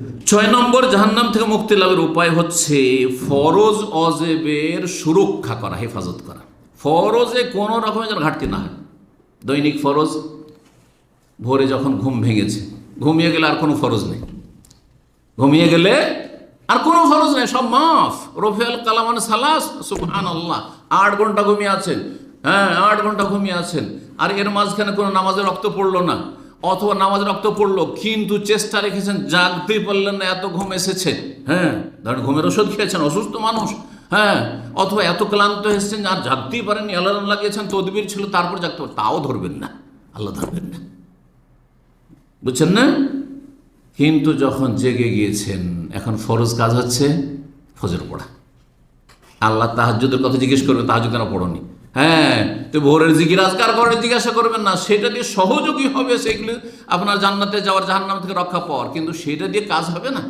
ছয় নম্বর জাহান্নাম থেকে মুক্তি লাভের উপায় হচ্ছে ফরজ অজেবের সুরক্ষা করা, হেফাজত করা। ফরজে কোনো রকমের যেন ঘাটতি না হয়। দৈনিক ফরজ, ভোরে যখন ঘুম ভেঙেছে, ঘুমিয়ে গেলে আর কোনো ফরজ নেই। ঘুমিয়ে গেলে আর কোনো ফরজ নেই, সব মাফ। রফিয়াল কালামান সালাস সুবহান আল্লাহ আট ঘণ্টা ঘুমিয়ে আছেন হ্যাঁ আট ঘণ্টা ঘুমিয়ে আছেন। আর এর মাঝখানে কোনো নামাজের রক্ত পড়ল না। অথবা নামাজ রক্ত পড়ল, কিন্তু চেষ্টা রেখেছেন জাগতেই পারলেন না, এত ঘুম এসেছে। হ্যাঁ ধরেন ঘুমের ওষুধ খেয়েছেন, অসুস্থ মানুষ। হ্যাঁ অথবা এত ক্লান্ত এসেছেন, আর জাগতেই পারেননি অ্যালার্ম লাগিয়েছেন, তদবির ছিল, তারপর জাগতে পারেন। তাও ধরবেন না, আল্লাহ ধরবেন না। বুঝছেন না? কিন্তু যখন জেগে গিয়েছেন, এখন ফরজ কাজ হচ্ছে ফজর পড়া। আল্লাহ তাহাজুদের কথা জিজ্ঞেস করবেন তাহাজুদ কেন পড়নি? হ্যাঁ তো ভোরের জিকির আজকার করে জিজ্ঞাসা করবেন না, সেটা দিয়ে সহযোগী হবে সেগুলো আপনার জান্নাতে যাওয়ার জাহান্নাম থেকে রক্ষা পাওয়ার, কিন্তু সেটা দিয়ে কাজ হবে না।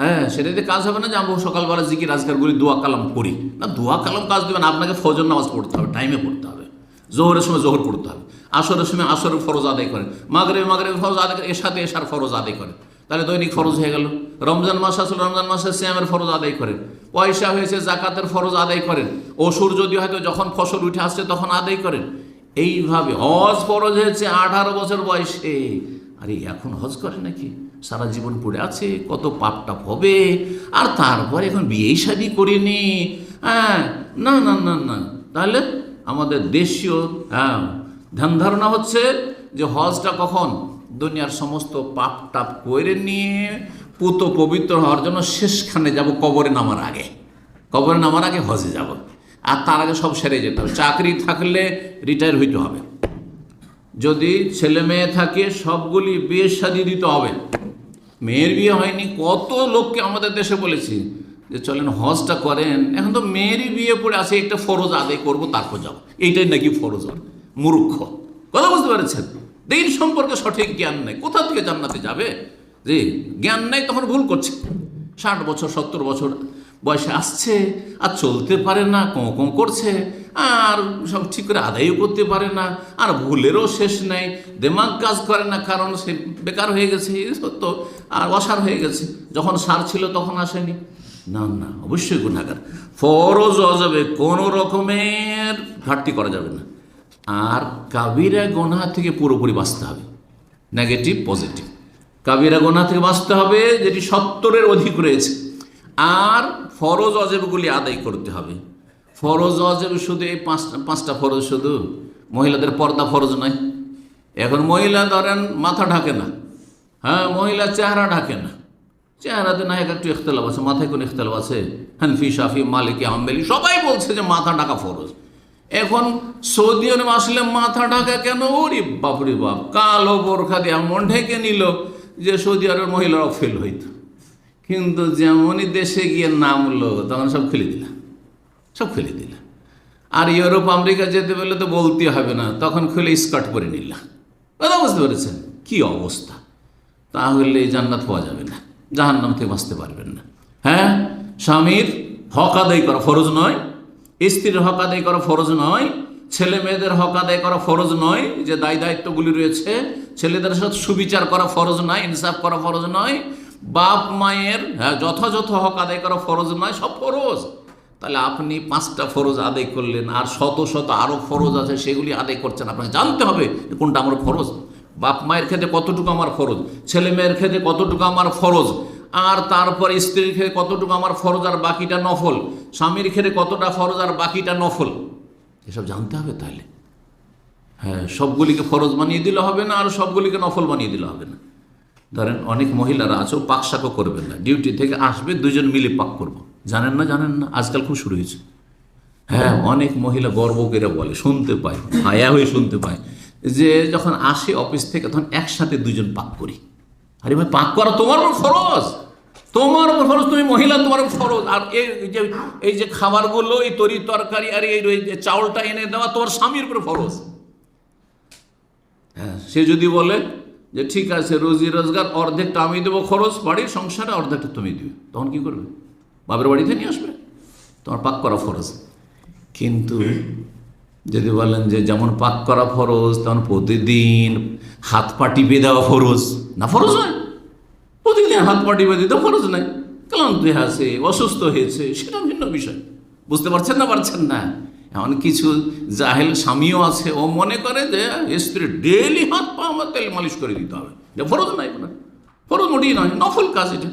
হ্যাঁ সেটা দিয়ে কাজ হবে না যে আমি সকালবেলা জিকির আজকারগুলি দোয়া কালাম করি। না, দোয়া কালাম কাজ দেবেন, আপনাকে ফজর নামাজ পড়তে হবে টাইমে পড়তে হবে। জোহরের সময় জোহর পড়তে হবে। আসরের সময় আসরের ফরজ আদায় করেন মাগরে মাগরে ফরজ আদায় করে, এর সাথে এসার ফরজ আদায় করেন তাহলে দৈনিক ফরজ হয়ে গেল। রমজান মাস আসলে, রমজান মাসে শ্যামের ফরজ আদায় করেন। পয়সা হয়েছে, জাকাতের ফরজ আদায় করেন। অসুর যদি হয়তো যখন ফসল উঠে আসছে তখন আদায় করেন। এইভাবে হজ ফরজ হয়েছে, আঠারো বছর বয়সে। আরে, এখন হজ করে নাকি? সারা জীবন পড়ে আছে, কত পাপ টাপ হবে। আর তারপর এখন বিয়ে শাদি করিনি। হ্যাঁ না না না না। তাহলে আমাদের দেশীয় হ্যাঁ ধ্যান ধারণা হচ্ছে যে হজটা কখন? দুনিয়ার সমস্ত পাপ টাপ করে নিয়ে পুত পবিত্র হওয়ার জন্য শেষখানে যাব কবরে নামার আগে। কবরে নামার আগে হজে যাব। আর তার আগে সব সেরে যেতে হবে। চাকরি থাকলে রিটায়ার হইতে হবে। যদি ছেলে মেয়ে থাকে, সবগুলি বিয়ে শাদি দিতে হবে। মেয়ের বিয়ে হয়নি, কত লোককে আমাদের দেশে বলেছি যে, চলেন হজটা করেন। এখন তো মেয়েরই বিয়ে পড়ে আছে, একটা ফরজ আদায় করব, তারপর যাব। এইটাই নাকি ফরজ। মূর্খ। কথা বুঝতে পেরেছেন? দিন সম্পর্কে সঠিক জ্ঞান নেই। কোথা থেকে জান্নাতে যাবে? যে জ্ঞান নেই, তখন ভুল করছে। ষাট বছর, সত্তর বছর বয়সে আসছে, আর চলতে পারে না, কোঁ কোঁ করছে, আর সব ঠিক করে আদায়ও করতে পারে না, আর ভুলেরও শেষ নেই, দেমাগ কাজ করে না, কারণ সে বেকার হয়ে গেছে সত্য, আর অসার হয়ে গেছে। যখন সার ছিল, তখন আসেনি। না না, অবশ্যই গুণাগার ফরজ অজাবে কোনো রকমের ঘাটতি করা যাবে না। আর কাবিরা গোনা থেকে পুরোপুরি বাঁচতে হবে। নেগেটিভ পজিটিভ কাবিরা গোনা থেকে বাঁচতে হবে যেটি সত্তরের অধিক রয়েছে। আর ফরজ অজেবগুলি আদায় করতে হবে। ফরজ অজেব শুধু এই পাঁচটা পাঁচটা ফরজ শুধু? মহিলাদের পর্দা ফরজ নয়। এখন মহিলা ধরেন মাথা ঢাকে না। হ্যাঁ মহিলা চেহারা ঢাকে না। চেহারাতে না এক একটু ইখতলাফ আছে, মাথায় কোন ইখতলাফ আছে? হানফি, শাফি, মালিকি আম্বেলি সবাই বলছে যে মাথা ঢাকা ফরজ। এখন সৌদি আরব আসলে মাথা ঢাকা কেন? ওরে বাপরে বাপ, কালো বোরখা দিয়ে এমন ঢেকে নিল যে সৌদি আরবের মহিলারাও ফেল হইত। কিন্তু যেমনই দেশে গিয়ে নামলো, তখন সব খুলে দিলাম সব খুলে দিলাম আর ইউরোপ, আমেরিকা যেতে বললে তো বলতে হবে না, তখন খুলে স্কার্ট পরে নিলাম কথা বুঝতে পেরেছেন? কি অবস্থা? তাহলে জান্নাত পাওয়া যাবে না, জাহান্নাম থেকে বাঁচতে পারবেন না। হ্যাঁ স্বামীর হক আদায় করা ফরজ নয় স্ত্রীর হক আদায় করা ফরজ নয়, ছেলে মেয়েদের হক আদায় করা ফরজ নয়, যে দায় দায়িত্বগুলি রয়েছে, ছেলেদের সাথে সুবিচার করা ফরজ নয়, ইনসাফ করা ফরজ নয়, বাপ মায়ের হ্যাঁ যথাযথ হক আদায় করা ফরজ নয়, সব ফরজ। তাহলে আপনি পাঁচটা ফরজ আদায় করলেন, আর শত শত আরও ফরজ আছে, সেগুলি আদায় করছেন। আপনাকে জানতে হবে কোনটা আমার ফরজ। বাপ মায়ের ক্ষেত্রে কতটুকু আমার ফরজ? ছেলে মেয়ের ক্ষেত্রে কতটুকু আমার ফরজ? আর তারপর স্ত্রীর ক্ষেত্রে কতটুকু আমার ফরজ আর বাকিটা নফল? স্বামীর ক্ষেত্রে কতটা ফরজ আর বাকিটা নফল? এসব জানতে হবে তাহলে। হ্যাঁ সবগুলিকে ফরজ বানিয়ে দিলে হবে না, আর সবগুলিকে নফল বানিয়ে দিলে হবে না। ধরেন অনেক মহিলারা আছে পাক শাকও করবেন না। ডিউটি থেকে আসবে, দুজন মিলে পাক করব। জানেন না জানেন না? আজকাল খুব শুরু হয়েছে। হ্যাঁ অনেক মহিলা গর্ব করে বলে, শুনতে পায়, হায়া হয়ে শুনতে পায়। যে যখন আসে অফিস থেকে, তখন একসাথে দুজন পাক করি। আরে ভাই, পাক করা তোমার উপর ফরজ। তোমার উপর ফরজ, তুমি মহিলা, তোমার উপর ফরজ। আর এই যে এই যে খাবারগুলো, এই তরি তরকারি, আর এই যে চাউলটা এনে দেওয়া তোমার স্বামীর উপর ফরজ। হ্যাঁ সে যদি বলে যে, ঠিক আছে, রোজি রোজগার, অর্ধেকটা আমি দেবো খরচ, বাড়ির সংসারে অর্ধেকটা তুমি দিবে। তখন কি করবে? বাপের বাড়িতে নিয়ে আসবে? তোমার পাক করা ফরজ। কিন্তু যদি বলেন যে যেমন পাক করা ফরজ, তেমন প্রতিদিন হাত পা টিপে দেওয়া ফরজ। না, ফরজ নয়। প্রতিদিন হাত পা টিপে দিতে ফরজ নাই। ক্লান্ত আছে অসুস্থ হয়েছে, সেটা ভিন্ন বিষয়। বুঝতে পারছেন না পারছেন না? এমন কিছু জাহেল স্বামীও আছে, ও মনে করে যে স্ত্রী ডেলি হাত পা আমার তেল মালিশ করে দিতে হবে। ফরজ নাই ফরজ মোটেই নয়, নফল কাজ এটা।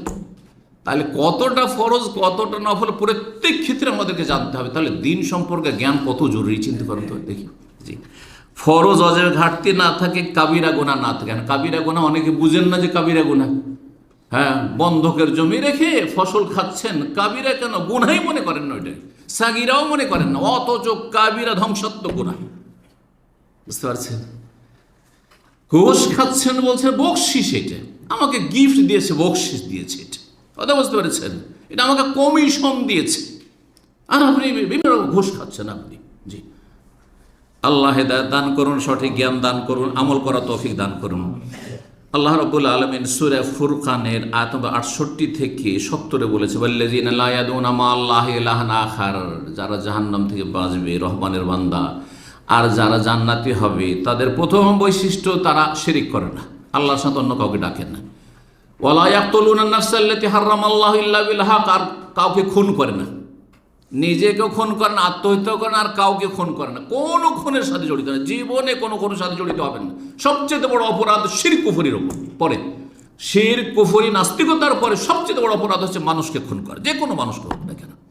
তাহলে কতটা ফরজ, কতটা নফল, প্রত্যেক ক্ষেত্রে আমাদেরকে জানতে হবে। তাহলে দিন সম্পর্কে জ্ঞান কত জরুরি, চিন্তা করুন তো, দেখি। জি। ফরজ, অজের ঘাটতি না থাকে, কাবিরা গোনা না থাকে। কাবিরা গোনা অনেকে বুঝেন না যে কাবিরা গোনা হ্যাঁ বন্ধকের জমি রেখে ফসল খাচ্ছেন, কাবিরা কেন? গুনাই মনে করেন না ওইটাই সাগিরাও মনে করেন না। অথচ কাবিরা ধ্বংসাত্মক গুণা। বুঝতে পারছেন? ঘুষ খাচ্ছেন বলছে বকশিস এটা। আমাকে গিফট দিয়েছে, বকশিস দিয়েছে এটা। কথা বুঝতে পেরেছেন? এটা আমাকে কমিশন দিয়েছে। আর আপনি বিভিন্ন রকম ঘুষ খাচ্ছেন আপনি। জি। আল্লাহ দান করুন, সঠিক জ্ঞান দান করুন, আমল করা তৌফিক দান করুন। আল্লাহ রবুল আলমিন সুরে ফুরকানের আয়াত আটষট্টি থেকে সত্তরে বলেছে বল্লেজিন মা আল্লাহ আখার যারা জাহান্নাম থেকে বাঁচবে, রহমানের বান্দা। আর যারা জান্নাতি হবে, তাদের প্রথম বৈশিষ্ট্য তারা শিরিক করে না। আল্লাহর সাথে অন্য কাউকে ডাকেন না। হক আর কাউকে খুন করে না। নিজেকেও খুন করে না আত্মহত্যা করে না, আর কাউকে খুন করে না। কোনো খুনের সাথে জড়িত না। জীবনে কোনো খুনের সাথে জড়িত হবেন না। সবচেয়ে বড় অপরাধ শির কুফুরির পরে, শির, কুফুরি, নাস্তিকতার পরে সবচেয়ে বড় অপরাধ হচ্ছে মানুষকে খুন করে। যে কোনো মানুষকে হোক না কেন।